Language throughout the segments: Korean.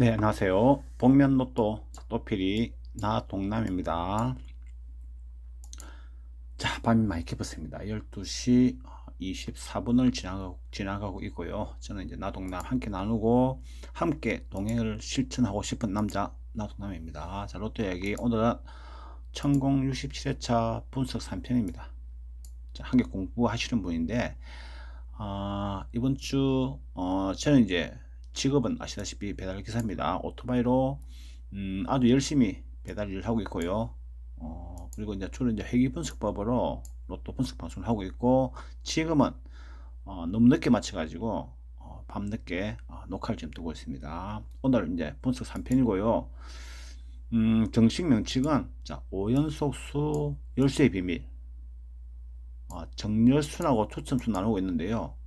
네, 안녕하세요. 복면 로또 또필이 나 동남입니다. 자, 밤이 많이 깊었습니다. 12시 24분을 지나가고, 지나가고 있고요. 저는 이제 나 동남 함께 나누고 함께 동행을 실천하고 싶은 남자 나 동남입니다. 자, 로또 이야기 오늘은 천공 67회차 분석 3편입니다. 자, 함께 공부하시는 분인데 아, 이번 주 어, 저는 이제 직업은 아시다시피 배달 기사입니다. 오토바이로 음, 아주 열심히 배달 일을 하고 있고요. 어, 그리고 이제 주로 이제 회계 분석법으로 로또 분석 방송을 하고 있고 지금은 어, 너무 늦게 맞춰가지고 어, 밤늦게 어, 녹화를 지금 두고 있습니다. 오늘 이제 분석 3편이고요. 음, 정식 명칭은 자, 5연속 수 열쇠의 비밀 어, 정렬순하고 초점수 나누고 있는데요.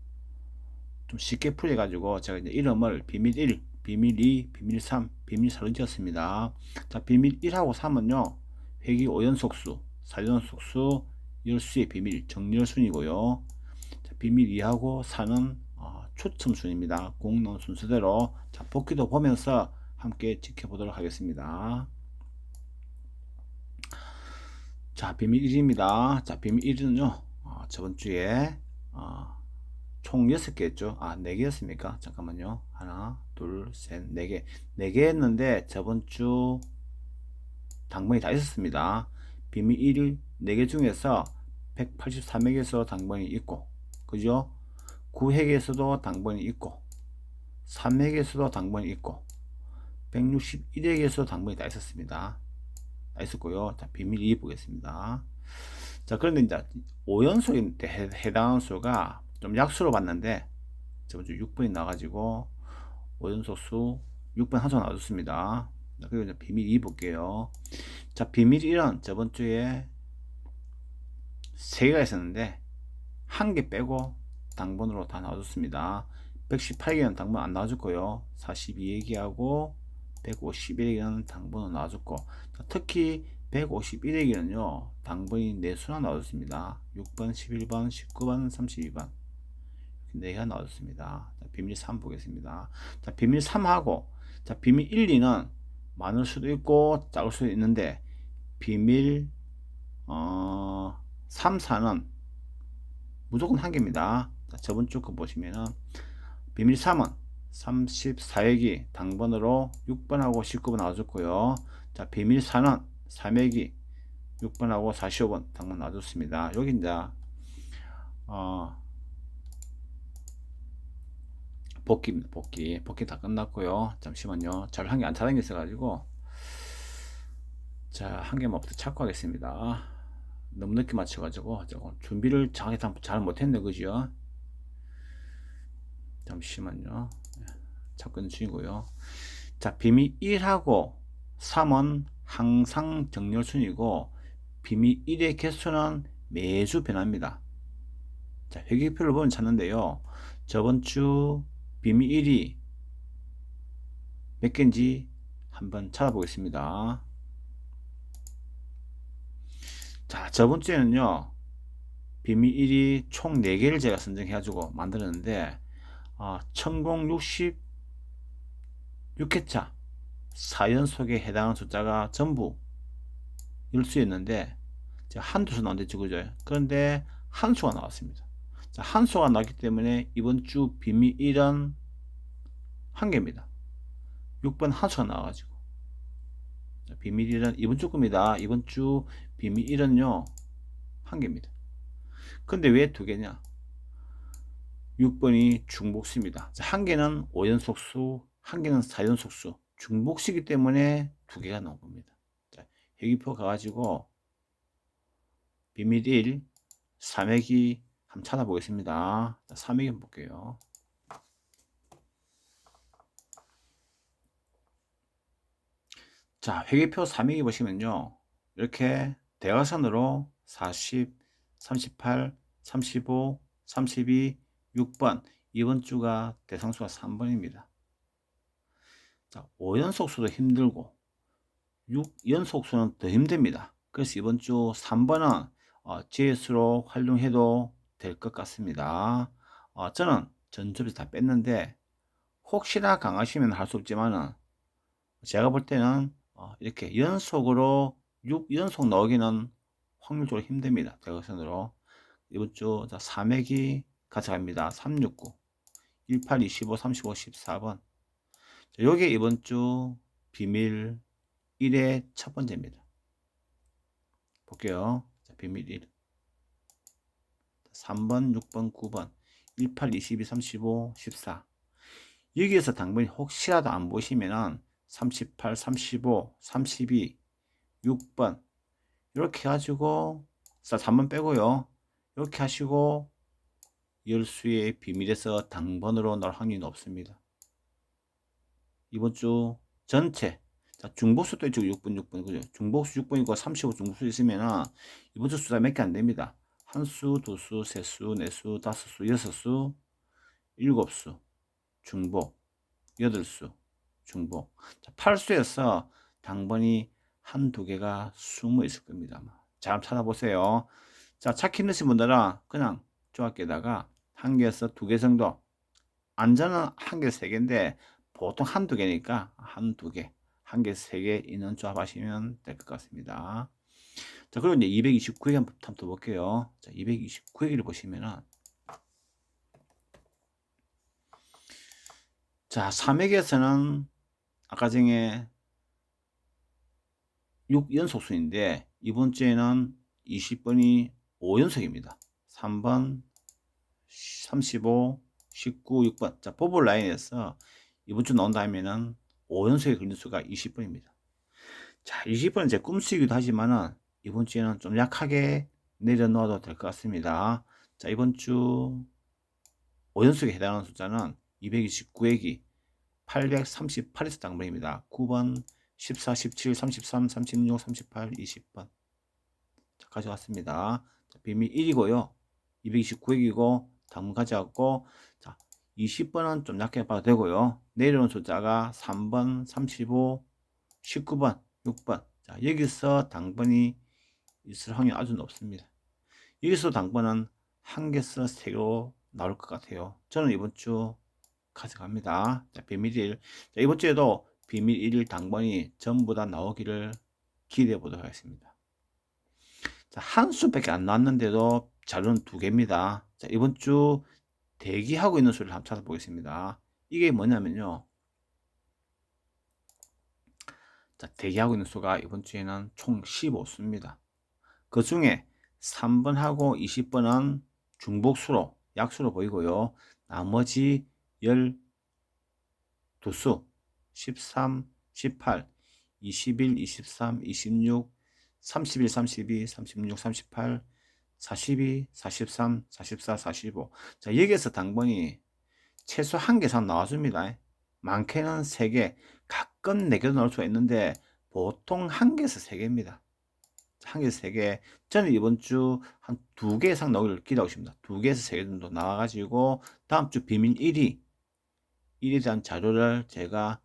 좀 쉽게 풀어가지고 제가 이제 이름을 비밀 1, 비밀 2, 비밀 3, 비밀 4로 지었습니다. 자, 비밀 1하고 3은요, 회기 5연속수, 4연속수, 열수의 비밀, 정렬순이고요. 자, 비밀 2하고 4는 어, 초점순입니다. 공론 순서대로. 자, 복귀도 보면서 함께 지켜보도록 하겠습니다. 자, 비밀 1입니다. 자, 비밀 1은요, 어, 저번 주에, 어, 총 6개였죠. 아, 4개였습니까? 잠깐만요. 하나, 둘, 셋, 4개. 4개 했는데 저번 주 당번이 다 있었습니다. 비밀 1일 4개 중에서 183회에서 당번이 있고, 그죠? 9회에서도 당번이 있고, 3회에서도 당번이 있고, 161회에서 당번이 다 있었습니다. 다 있었고요. 자, 비밀 2 보겠습니다. 자, 그런데 이제 5연속인데 해당하는 수가 좀 약수로 봤는데 저번 주 6번이 나가지고 5연속 수 6번 한수 나와줬습니다. 그리고 이제 비밀 2 볼게요. 자, 비밀 1은 저번 주에 3개가 있었는데 한 개 빼고 당번으로 다 나와줬습니다. 118개는 당번 안 나와줬고요. 42얘기하고 151얘기는 당번으로 나와줬고 특히 151얘기는요 당번이 4수나 나와줬습니다. 6번, 11번, 19번, 32번 4개가 나왔습니다. 자, 비밀 3 보겠습니다. 자, 비밀 3하고, 자, 비밀 1, 2는 많을 수도 있고, 작을 수도 있는데, 비밀, 어, 3, 4는 무조건 한 개입니다. 자, 저번 주 거 보시면은, 비밀 3은 34회기 당번으로 6번하고 19번 나와줬고요. 자, 비밀 4는 3회기 6번하고 45번 당번 나와줬습니다. 여기 이제, 어, 복귀입니다. 복귀. 복귀 다 끝났고요. 잠시만요. 잘한개안 차단 게 있어가지고. 자, 한 개만 부터 찾고 하겠습니다. 너무 늦게 맞춰가지고, 조금 준비를 잘 못했네, 그죠? 잠시만요. 찾고 있는 중이고요. 자, 비밀 1하고 3은 항상 정렬순이고, 비밀 1의 개수는 매주 변합니다. 자, 회계표를 보면 찾는데요. 저번 주 비밀 1이 몇 개인지 한번 찾아보겠습니다. 자, 저번 주에는요, 비밀 1이 총 4개를 제가 선정해가지고 만들었는데, 어, 천공 66회차 4연속에 해당하는 숫자가 전부 열수였는데, 제가 한두 수 나온데 그죠? 그런데 한 수가 나왔습니다. 자, 한 수가 나기 때문에 이번 주 비밀 1은 한 개입니다. 6번 한 수가 나와가지고. 자, 비밀 1은 이번 주 겁니다. 이번 주 비밀 1은요, 한 개입니다. 근데 왜 두 개냐? 6번이 중복수입니다. 자, 한 개는 5연속 수, 한 개는 4연속 수. 중복수이기 때문에 두 개가 나온 겁니다. 자, 회기표 가가지고 비밀 1, 3회기 한번 찾아보겠습니다. 3회기 볼게요. 자, 회계표 3회기 보시면요. 이렇게 대각선으로 40, 38, 35, 32, 6번. 이번 주가 대상수가 3번입니다. 자, 5연속수도 힘들고 6연속수는 더 힘듭니다. 그래서 이번 주 3번은 어, GS로 활용해도 될 것 같습니다. 어, 저는 전접에서 다 뺐는데 혹시나 강하시면 할 수 없지만은 제가 볼 때는 어, 이렇게 연속으로 6 연속 나오기는 확률적으로 힘듭니다. 대각선으로. 이번 주 3액이 가져갑니다. 369, 18, 25, 35, 14번. 요게 이번 주 비밀 1의 첫 번째입니다. 볼게요. 자, 비밀 1. 3번, 6번, 9번, 18, 22, 35, 14. 여기에서 당번이 혹시라도 안 보시면은 38, 35, 32, 6번 이렇게 해가지고 3번 빼고요. 이렇게 하시고 열수의 비밀에서 당번으로 나올 확률이 높습니다. 이번 주 전체 자, 중복수도 있죠. 6분, 6분. 그죠? 중복수 6분이고 35 중복수 있으면 이번 주 수가 몇개 안 됩니다. 한 수, 두 수, 세 수, 네 수, 다섯 수, 여섯 수, 일곱 수, 중복, 여덟 수, 중복. 자, 8수에서 당번이 한 두 개가 숨어 있을 겁니다. 잘 찾아보세요. 자, 찾기 넣으신 분들은 그냥 조합계에다가 한 개에서 두 개 정도. 안전은 한 개, 세 개인데 보통 한 두 개니까 한 두 개. 한 개, 세 개 있는 조합 하시면 될 것 같습니다. 자, 그리고 이제 229회 한번 더 볼게요. 자, 229회를 보시면은 자, 3액에서는 아까 전에 6연속수인데 이번 주에는 20번이 5연속입니다. 3번, 35, 19, 6번. 자, 포볼 라인에서 이번 주 나온다 하면은 5연속에 걸린 수가 20번입니다. 자, 20번은 제 꿈수이기도 하지만은 이번 주에는 좀 약하게 내려놓아도 될 것 같습니다. 자, 이번 주 5연속에 해당하는 숫자는 229액이 838에서 당번입니다. 9번, 14, 17, 33, 36, 38, 20번. 자, 가져왔습니다. 자, 비밀 1이고요. 229액이고 당번 가져왔고 자, 20번은 좀 약하게 봐도 되고요. 내려온 숫자가 3번, 35, 19번, 6번. 자, 여기서 당번이 있을 확률이 아주 높습니다. 여기서 당번은 한 개서 세 개로 나올 것 같아요. 저는 이번 주 가져갑니다. 자, 비밀 1. 자, 이번 주에도 비밀 1일 당번이 전부 다 나오기를 기대해 보도록 하겠습니다. 자, 한 수밖에 안 나왔는데도 자료는 두 개입니다. 자, 이번 주 대기하고 있는 수를 한번 찾아보겠습니다. 이게 뭐냐면요. 자, 대기하고 있는 수가 이번 주에는 총 15수입니다. 그 중에 3번하고 20번은 중복수로, 약수로 보이고요. 나머지 12수, 13, 18, 21, 23, 26, 31, 32, 36, 38, 42, 43, 44, 45. 자, 여기에서 당번이 최소 한개 이상 나와줍니다. 많게는 3개, 가끔 4개도 나올 수가 있는데 보통 한 개에서 3개입니다. 한 개에서 3개. 저는 이번 주 한 두 개 이상 나오기를 기대하고 있습니다. 두 개에서 3개 정도 나와가지고 다음 주 비밀 1위 1에 대한 자료를 제가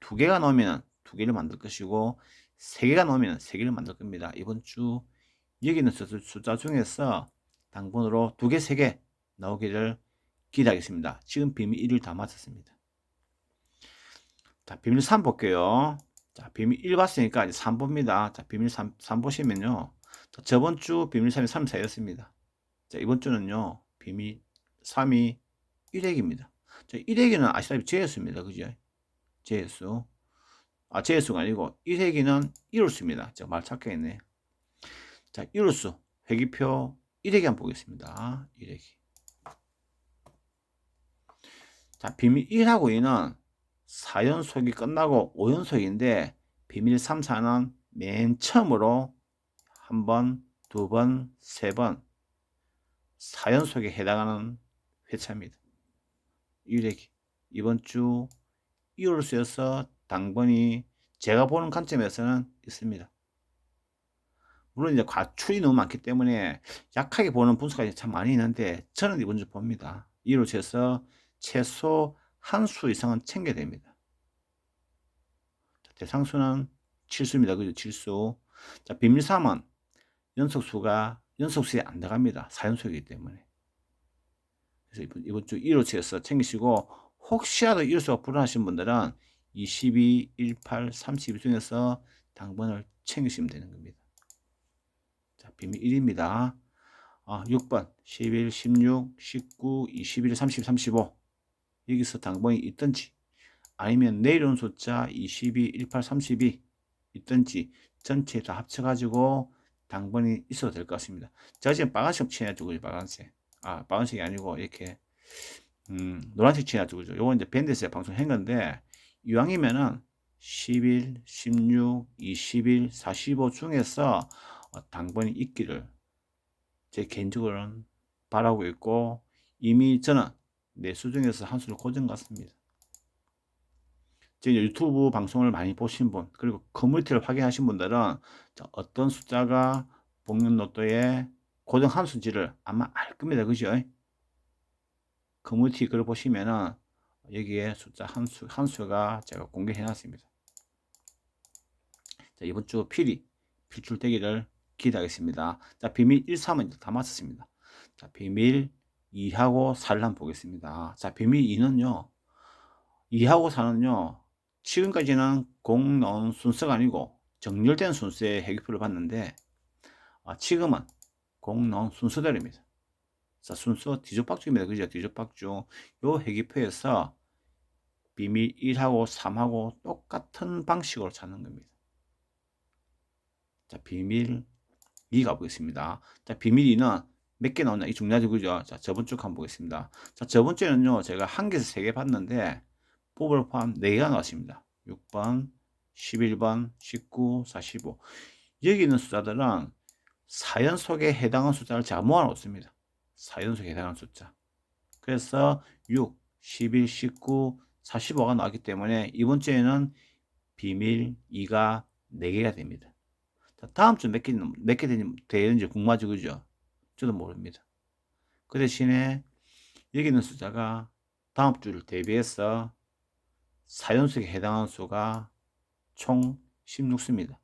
두 개가 나오면 두 개를 만들 것이고 세 개가 나오면 세 개를 만들 겁니다. 이번 주 여기 있는 숫자 중에서 당번으로 두 개, 세 개 나오기를 기대하겠습니다. 지금 비밀 1을 다 맞췄습니다. 자, 비밀 3 볼게요. 자, 비밀 1 봤으니까 이제 3 봅니다. 자, 비밀 3, 3 보시면요. 자, 저번 주 비밀 3이 3, 4였습니다. 자, 이번 주는요, 비밀 3이 1액입니다. 자, 1액기는 아시다시피 제수입니다. 그죠? 제수. 아, 제수가 아니고 1액기는 1호수입니다. 제가 말 착각했네. 자, 1호수. 회기표 1액기 한번 보겠습니다. 1액기. 자, 비밀 1하고 2는 4연속이 끝나고 5연속인데 비밀 3, 4는 맨 처음으로 한 번, 두 번, 세 번, 4연속에 해당하는 회차입니다. 유력이 이번 주 1월 수여서 당번이 제가 보는 관점에서는 있습니다. 물론 이제 과출이 너무 많기 때문에 약하게 보는 분수가 참 많이 있는데 저는 이번 주 봅니다. 1월수에서 최소 한 수 이상은 챙겨야 됩니다. 대상수는 7수입니다. 그죠? 7수. 자, 비밀 3은 연속수가 연속수에 안 들어갑니다. 4연속이기 때문에. 그래서 이번, 이번 주 1호치에서 챙기시고 혹시라도 1호수가 불안하신 분들은 22, 18, 32 중에서 당번을 챙기시면 되는 겁니다. 자, 비밀 1입니다. 아, 6번, 11, 16, 19, 21, 30, 35. 여기서 당번이 있든지, 아니면 내려온 숫자 22, 18, 32 있든지, 전체 다 합쳐가지고 당번이 있어도 될 것 같습니다. 제가 지금 빨간색 칠해주고, 빨간색. 아, 빨간색이 아니고, 이렇게, 음, 노란색 칠해주고, 요거 이제 밴드에서 방송한 건데, 이왕이면은 11, 16, 21, 45 중에서 어, 당번이 있기를 제 개인적으로는 바라고 있고 이미 저는 내수 중에서 한 수를 고정 같습니다. 지금 유튜브 방송을 많이 보신 분 그리고 커뮤니티를 확인하신 분들은 어떤 숫자가 복면 로또에 고정 한 수지를 아마 알 겁니다. 그죠? 커뮤니티 글을 보시면은 여기에 숫자 한 수, 한 수가 제가 공개해 놨습니다. 자, 이번 주 필히 필출되기를 기대하겠습니다. 자, 비밀 1, 3은 다 맞췄습니다. 자, 비밀 2하고 4를 한번 보겠습니다. 자, 비밀 2는요, 2하고 4는요, 지금까지는 공 넣은 순서가 아니고 정렬된 순서의 해기표를 봤는데, 아, 지금은 공 넣은 순서대로입니다. 자, 순서 뒤죽박죽입니다. 그죠? 뒤죽박죽. 요 회기표에서 비밀 1하고 3하고 똑같은 방식으로 찾는 겁니다. 자, 비밀 2 가 보겠습니다. 자, 비밀 2는 몇 개 나오냐? 이 중요하죠. 그죠? 자, 저번 주 한번 보겠습니다. 자, 저번 주에는요, 제가 한 개에서 세 개 봤는데, 뽑을 포함 4개가 나왔습니다. 6번, 11번, 19, 45. 여기 있는 숫자들은 사연 속에 해당하는 숫자를 제가 모아놓습니다. 사연 속에 해당하는 숫자. 그래서 6, 11, 19, 45가 나왔기 때문에 이번 주에는 비밀 2가 4개가 됩니다. 자, 다음 주 몇 개, 몇개 되는지 궁금하죠, 그죠? 저도 모릅니다. 그 대신에 여기 있는 숫자가 다음 주를 대비해서 사연속에 해당하는 수가 총 16수입니다.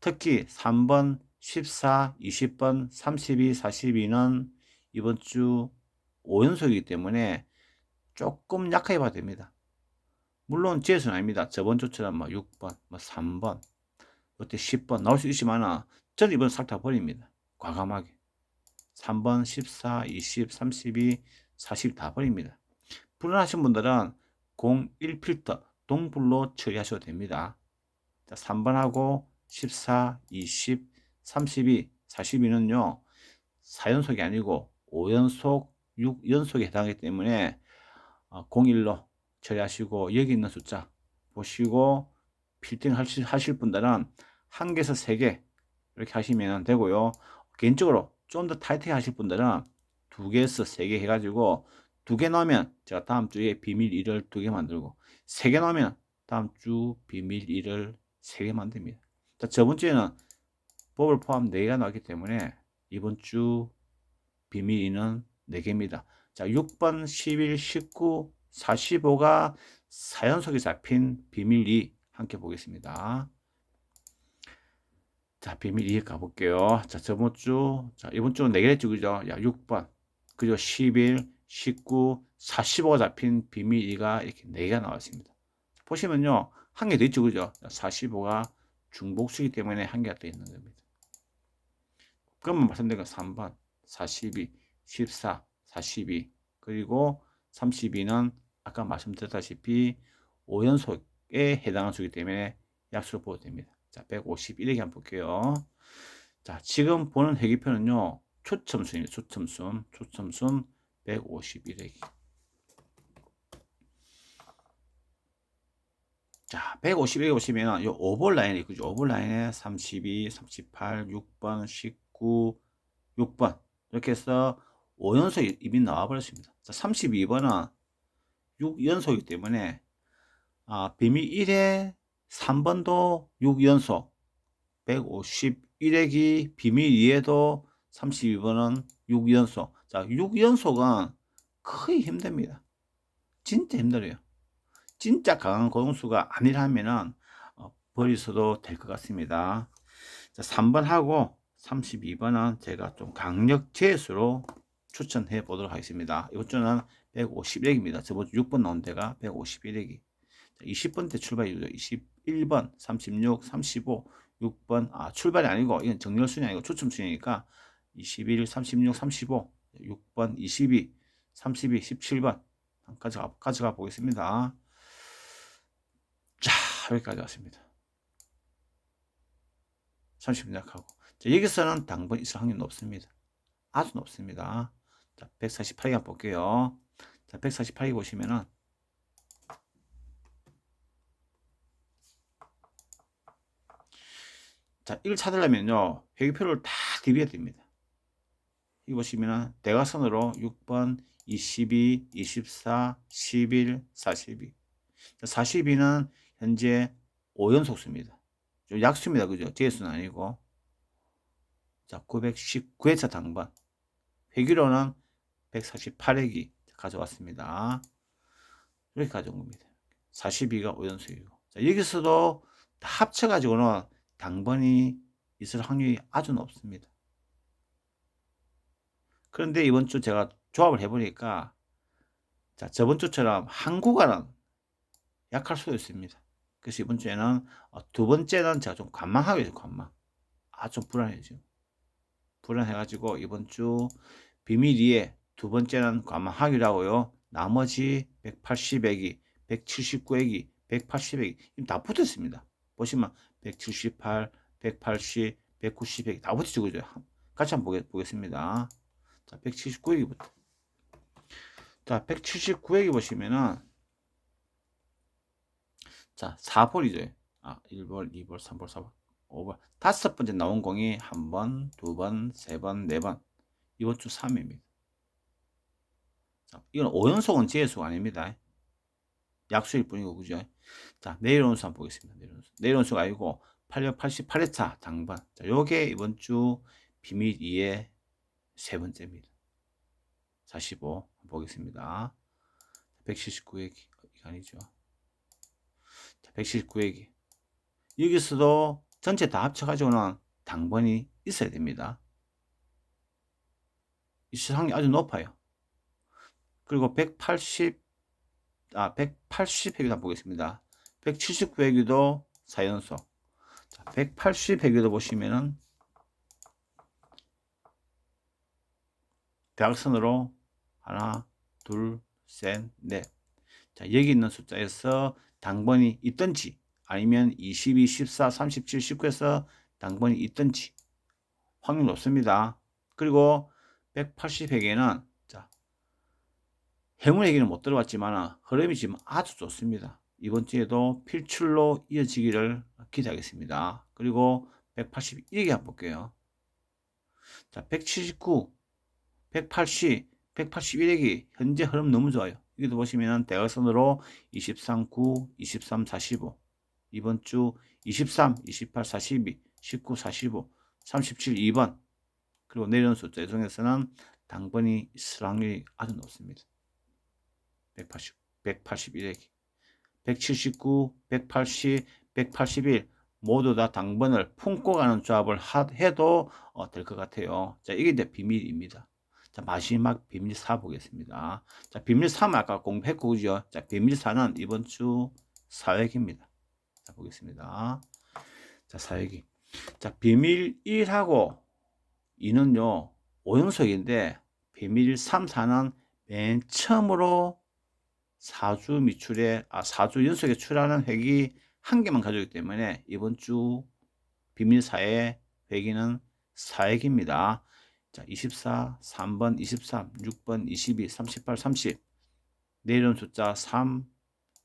특히 3번, 14, 20번, 32, 42는 이번 주 5연속이기 때문에 조금 약하게 봐도 됩니다. 물론 재수는 아닙니다. 저번 주처럼 뭐 6번, 뭐 3번, 그때 10번 나올 수 있지만 저는 이번 싹 다 버립니다. 과감하게. 3번, 14, 20, 32, 40다 버립니다. 불안하신 분들은 01 필터 동불로 처리하셔도 됩니다. 자, 3번하고 14, 20, 32, 42는요. 4연속이 아니고 5연속, 6연속에 해당하기 때문에 01로 어, 처리하시고 여기 있는 숫자 보시고 필팅 하실, 분들은 한 개에서 세개 이렇게 하시면 되고요. 개인적으로 좀 더 타이트하게 하실 분들은 두 개에서 세 개 해가지고 두 개 넣으면 제가 다음 주에 비밀 1을 두 개 만들고 세 개 넣으면 다음 주 비밀 1을 세 개 만듭니다. 자, 저번 주에는 법을 포함 4개가 나왔기 때문에 이번 주 비밀이는 4개입니다. 자, 6번, 11, 19, 45가 사연 속에 잡힌 비밀2 함께 보겠습니다. 자, 비밀 2 가볼게요. 자, 저번 주, 자, 이번 주는 4개 했죠, 그죠? 야, 6번, 그죠? 11, 19, 45가 잡힌 비밀 2가 이렇게 4개가 나왔습니다. 보시면요, 한 개 더 있죠, 그죠? 45가 중복수이기 때문에 한 개가 더 있는 겁니다. 그러면 말씀드린 건 3번, 42, 14, 42 그리고 32는 아까 말씀드렸다시피 5연속에 해당하는 수이기 때문에 약수로 보도 됩니다. 자, 151에게 한번 볼게요. 자, 지금 보는 회기표는요. 초첨순입니다. 초첨순. 초첨순 151에기. 자, 151에 보시면 요 오버라인이 그죠? 오버라인에 32, 38, 6번, 19, 6번 이렇게 해서 5연속 이미 나와버렸습니다. 자, 32번은 6연속이기 때문에 아, 비밀 1에 3번도 6연속 151액이 비밀 2에도 32번은 6연속 자 6연속은 거의 힘듭니다. 진짜 힘들어요. 진짜 강한 고동수가 아니라면 어, 버리셔도 될 것 같습니다. 자, 3번 하고 32번은 제가 좀 강력 재수로 추천해 보도록 하겠습니다. 이번 주는 151액입니다. 저번 주 6번 나온 데가 151액이. 20번 때 출발이죠. 21번, 36, 35, 6번. 아, 출발이 아니고 이건 정렬순이 아니고 추첨순이니까 21, 36, 35, 6번, 22, 32, 17번 가져가, 가져가 보겠습니다. 자, 여기까지 왔습니다. 30분 약하고. 자, 여기서는 당번 있을 확률 높습니다. 아주 높습니다. 자, 148개 볼게요. 자, 148개 보시면은 자, 이걸 찾으려면요. 회계표를 다 디비해야 됩니다. 여기 보시면은 대각선으로 6번, 22, 24, 11, 42. 42는 현재 5연속수입니다. 좀 약수입니다. 그죠? 제수는 아니고. 자, 919회차 당번. 회기로는 148회기 가져왔습니다. 이렇게 가져온 겁니다. 42가 5연속이고. 자, 여기서도 다 합쳐가지고는 당번이 있을 확률이 아주 높습니다. 그런데 이번 주 제가 조합을 해보니까 자 저번 주처럼 한국어는 약할 수도 있습니다. 그래서 이번 주에는 어, 두 번째는 제가 좀 관망하겠죠 관망. 아 좀 불안해죠. 불안해가지고 이번 주 비밀 2에 두 번째는 관망하기로 하고요. 나머지 180액이, 179액이, 180액이 다 붙었습니다. 보시면 178, 180, 190액이 다 붙었죠. 그죠? 같이 한번 보겠 습니다. 자, 179액이부터. 자, 179액이 보시면은 자, 4볼이죠. 아, 1볼, 2볼, 3볼, 4볼, 5볼. 다섯 번째 나온 공이 한 번, 두 번, 세 번, 네 번. 이번 주 3회입니다. 자, 이건 5연속은 제수가 아닙니다. 약수일 뿐이고, 그죠? 자, 내일 온수 한번 보겠습니다. 내일 온수. 내일 온수가 아니고, 888회차 당번. 자, 요게 이번 주 비밀 2의 세 번째입니다. 45 보겠습니다. 179얘기 이거 아니죠. 179얘기 여기서도 전체 다 합쳐가지고는 당번이 있어야 됩니다. 있을 확률이 아주 높아요. 그리고 180, 아, 180회기도 보겠습니다. 179회기도 4연속. 자, 180회기도 보시면은 대각선으로 하나, 둘, 셋, 넷. 자, 여기 있는 숫자에서 당번이 있든지 아니면 22, 14, 37, 19에서 당번이 있든지 확률 높습니다. 그리고 180회계는 자, 행운회계는 못 들어갔지만 흐름이 지금 아주 좋습니다. 이번 주에도 필출로 이어지기를 기대하겠습니다. 그리고 181개 한번 볼게요. 자, 179, 180, 181액이 현재 흐름 너무 좋아요. 여기도 보시면 대각선으로 23, 9, 23, 45 이번 주 23, 28, 42, 19, 45, 37, 2번 그리고 내려온 숫자 중에서는 당번이 있을 확률이 아주 높습니다. 180, 181액이 179, 180, 181 모두 다 당번을 품고 가는 조합을 해도 어, 될 것 같아요. 자, 이게 이제 비밀입니다. 자, 마지막 비밀 4 보겠습니다. 자, 비밀 3은 아까 공부했고, 그죠? 자, 비밀 4는 이번 주 사획입니다. 자, 보겠습니다. 자, 사획이. 자, 비밀 1하고 2는요, 5연속인데, 비밀 3, 4는 맨 처음으로 4주 미출에, 아, 4주 연속에 출하는 획이 한 개만 가져오기 때문에 이번 주 비밀 4의 회기는 4획입니다. 자, 24, 3번, 23, 6번, 22, 38, 30. 내려온 숫자 3,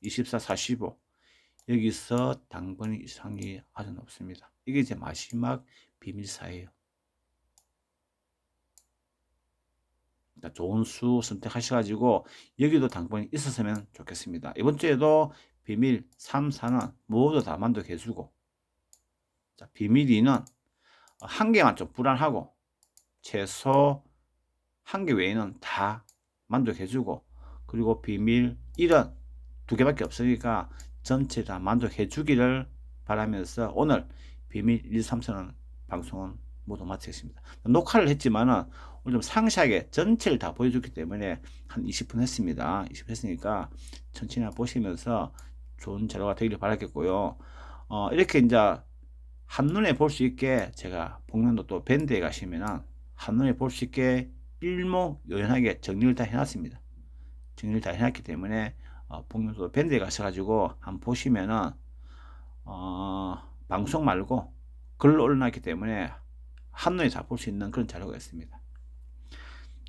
24, 45. 여기서 당번이 이상이 아주 높습니다. 이게 이제 마지막 비밀사예요. 좋은 수 선택하셔가지고 여기도 당번이 있었으면 좋겠습니다. 이번 주에도 비밀 3, 4는 모두 다 만족해주고 자, 비밀 2는 한 개만 좀 불안하고 최소 한 개 외에는 다 만족해주고 그리고 비밀 1은 두 개밖에 없으니까 전체 다 만족해주기를 바라면서 오늘 비밀 1, 3선은 방송은 모두 마치겠습니다. 녹화를 했지만은 오늘 좀 상세하게 전체를 다 보여줬기 때문에 한 20분 했습니다. 20분 했으니까 천천히 보시면서 좋은 자료가 되기를 바라겠고요. 어, 이렇게 이제 한눈에 볼 수 있게 제가 복면도 또 밴드에 가시면은 한눈에 볼 수 있게 일목요연하게 정리를 다 해놨습니다. 정리를 다 해놨기 때문에 어, 복면도 밴드에 가셔가지고 한번 보시면은 어, 방송 말고 글로 올려놨기 때문에 한눈에 다볼수 있는 그런 자료가 있습니다.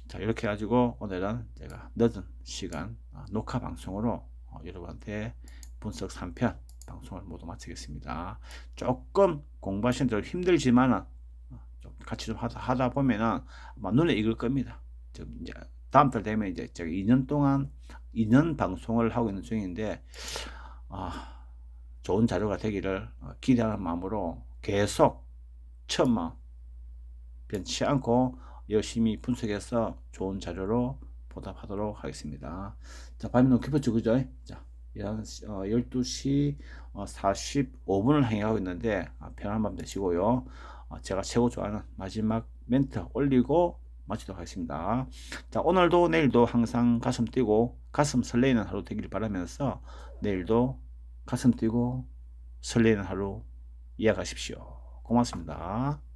자 이렇게 해가지고 오늘은 제가 늦은 시간 어, 녹화 방송으로 어, 여러분한테 분석 3편 방송을 모두 마치겠습니다. 조금 공부하시는 데 힘들지만 어, 좀 같이 좀 하다, 하다 보면은 아마 눈에 익을 겁니다. 좀 이제 다음 달 되면 이제 제가 2년 동안 2년 방송을 하고 있는 중인데 아, 좋은 자료가 되기를 어, 기대하는 마음으로 계속 천만 변치 않고 열심히 분석해서 좋은 자료로 보답하도록 하겠습니다. 자, 밤이 너무 깊었죠, 그죠? 자, 12시 45분을 향해가고 있는데, 아, 편안한 밤 되시고요. 어, 제가 최고 좋아하는 마지막 멘트 올리고 마치도록 하겠습니다. 자, 오늘도 내일도 항상 가슴 뛰고 가슴 설레이는 하루 되기를 바라면서 내일도 가슴 뛰고 설레이는 하루 이어가십시오. 고맙습니다.